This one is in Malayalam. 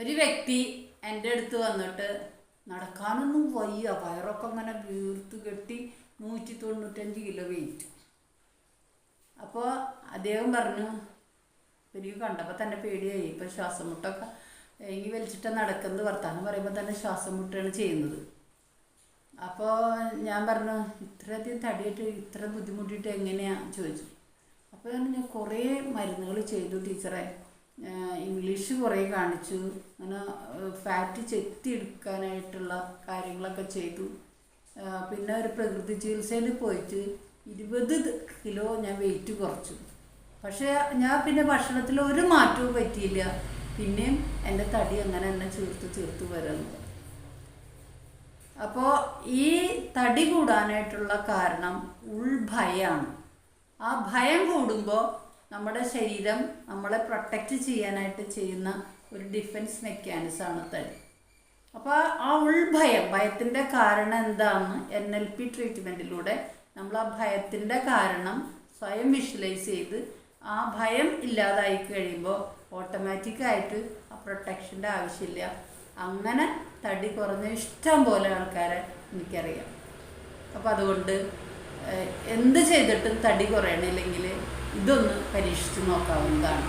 ഒരു വ്യക്തി എന്റെ അടുത്ത് വന്നിട്ട് നടക്കാനൊന്നും വയ്യ. വയറൊക്കെ അങ്ങനെ വീർത്ത് കെട്ടി നൂറ്റി തൊണ്ണൂറ്റഞ്ച് കിലോ വെയിറ്റ് അപ്പോൾ അദ്ദേഹം പറഞ്ഞു എനിക്ക് കണ്ടപ്പോൾ തന്നെ പേടിയായി. ഇപ്പം ശ്വാസം മുട്ടൊക്കെ ഈ വലിച്ചിട്ട് നടക്കുന്നത്. വർത്താനം പറയുമ്പോൾ തന്നെ ശ്വാസം മുട്ടാണ് ചെയ്യുന്നത്. അപ്പോൾ ഞാൻ പറഞ്ഞു ഇത്രയധികം തടിയിട്ട് ഇത്ര ബുദ്ധിമുട്ടിയിട്ട് എങ്ങനെയാണ് ചോദിച്ചു. അപ്പോൾ ഞാൻ കുറേ മരുന്നുകൾ ചെയ്തു ടീച്ചറെ. ഇംഗ്ലീഷ് കുറേ കാണിച്ചു. അങ്ങനെ ഫാറ്റ് ചെത്തിയെടുക്കാനായിട്ടുള്ള കാര്യങ്ങളൊക്കെ ചെയ്തു. പിന്നെ ഒരു പ്രകൃതി ചികിത്സയിൽ പോയിട്ട് ഇരുപത് കിലോ ഞാൻ വെയിറ്റ് കുറച്ചു. പക്ഷേ ഞാൻ പിന്നെ ഭക്ഷണത്തിൽ ഒരു മാറ്റവും പറ്റിയില്ല. പിന്നെയും എന്റെ തടി അങ്ങനെ തന്നെ ചേർത്ത് ചേർത്ത് വരുന്നു. അപ്പോൾ ഈ തടി കൂടാനായിട്ടുള്ള കാരണം ഉൾഭയമാണ് ആ ഭയം കൂടുമ്പോൾ നമ്മുടെ ശരീരം നമ്മളെ പ്രൊട്ടക്റ്റ് ചെയ്യാനായിട്ട് ചെയ്യുന്ന ഒരു ഡിഫൻസ് മെക്കാനിസമാണ് തടി. അപ്പോൾ ആ ഉൾഭയം ഭയത്തിന്റെ കാരണം എന്താണെന്ന് എൻ എൽ പി ട്രീറ്റ്മെന്റിലൂടെ നമ്മൾ ആ ഭയത്തിന്റെ കാരണം സ്വയം വിഷ്വലൈസ് ചെയ്ത് ആ ഭയം ഇല്ലാതായി കഴിയുമ്പോൾ ഓട്ടോമാറ്റിക്കായിട്ട് ആ പ്രൊട്ടക്ഷന്റെ ആവശ്യമില്ല. അങ്ങനെ തടി കുറഞ്ഞ ഇഷ്ടം പോലെ ആൾക്കാരെ എനിക്കറിയാം. അപ്പോൾ അതുകൊണ്ട് എന്ത് ചെയ്തിട്ടും തടി കുറയണില്ലെങ്കിൽ ഇതൊന്ന് പരീക്ഷിച്ച് നോക്കാവുന്നതാണ്